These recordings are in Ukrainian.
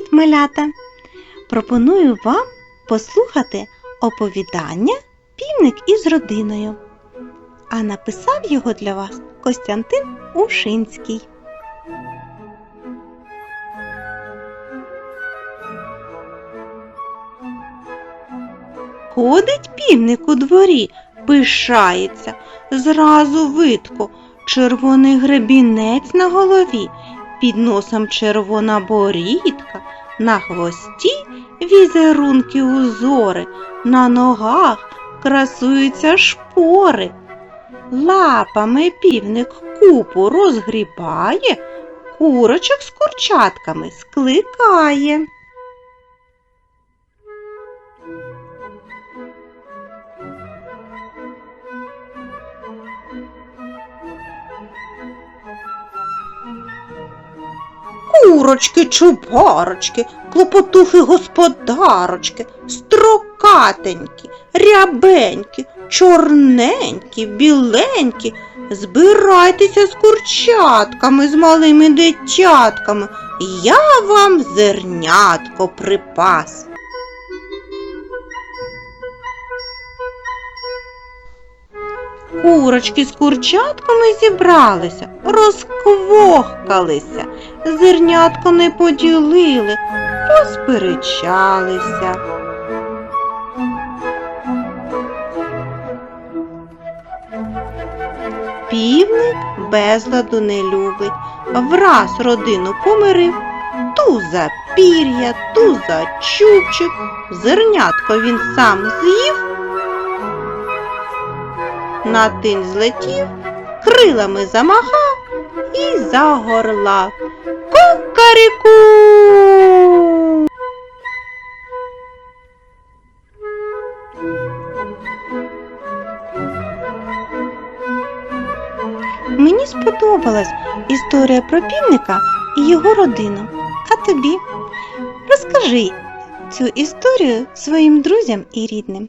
Привіт, малята! Пропоную вам послухати оповідання Півник із родиною. А написав його для вас Костянтин Ушинський. Ходить півник у дворі, пишається, зразу видко, червоний гребінець на голові, під носом червона борідка, на хвості візерунки узори, на ногах красуються шпори. Лапами півник купу розгрібає, курочок з курчатками скликає. Курочки, чубарочки, клопотухи господарочки, строкатенькі, рябенькі, чорненькі, біленькі, збирайтеся з курчатками, з малими дитятками. Я вам зернятко припас. Курочки з курчатками зібралися, розквохкалися, зернятко не поділили, посперечалися. Півник безладу не любить, враз родину помирив, ту за пір'я, ту за чубчик, зернятко він сам з'їв, на тин злетів, крилами замахав і загорлав. Кукаріку. Мені сподобалась історія про півника і його родину. А тобі? Розкажи цю історію своїм друзям і рідним.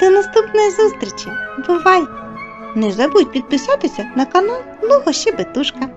До наступної зустрічі. Бувай! Не забудь підписатися на канал Лого Щебетушка.